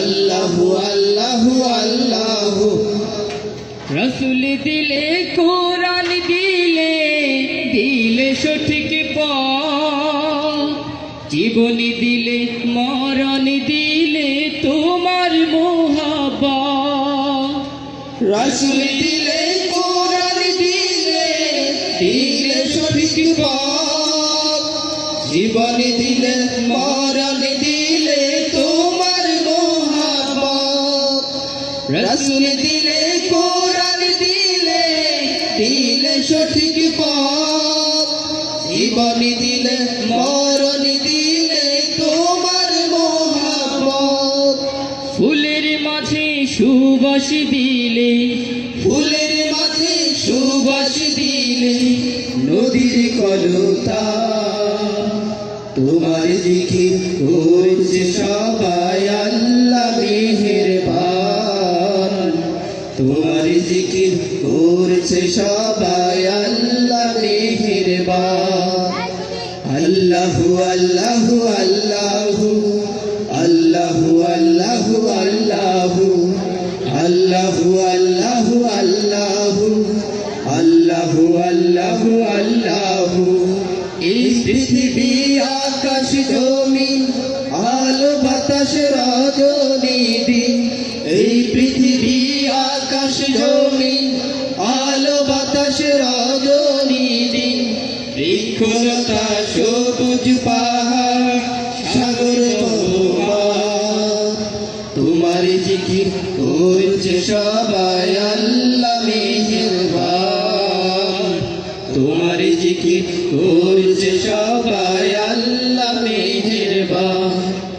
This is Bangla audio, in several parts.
আল্লাহু আল্লাহু আল্লাহু। রসুল দিলে কোরআন দিলে দিলে সঠিক পথ। জীবনী দিলে মরণ দিলে তোমার মোহাবা রাসূল দিলে কোরআন দিলে দিলে সঠিক পথ। জীবন দিলে মরণ দিলে রাসূল দিলে কোরআন দিলে দিলে সঠিক পথ। জীবন দিলে মরণ দিলে তোমার মোহাম্মত ফুলের মাঝে সুবাস দিলে। ফুলের মাঝে সুবাস দিলে নদীর কলতা। তোমার জিকির করছে সবাই তোমার জিকির করছে সবাই আল্লাহ মেহেরবান আল্লাহু আল্লাহু আল্লাহু আল্লাহু আল্লাহু আল্লাহু আল্লাহু আল্লাহু আল্লাহু আল্লাহু আল্লাহু আল্লাহু এই পৃথিবী আকাশ জমিন আলো বাতাস রজনী দিন আকাশ জমিন আলো বাতাস রজনী দিন। বৃক্ষলতা সবুজ পাহাড়, সাগর তোমার জিকির করছে সবাই, আল্লাহ মেহেরবান। তোমার জিকির করছে সবাই, আল্লাহ মেহেরবান।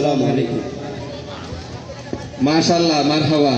আসসালামু আলাইকুম। মাশাল্লাহ মারহাবা।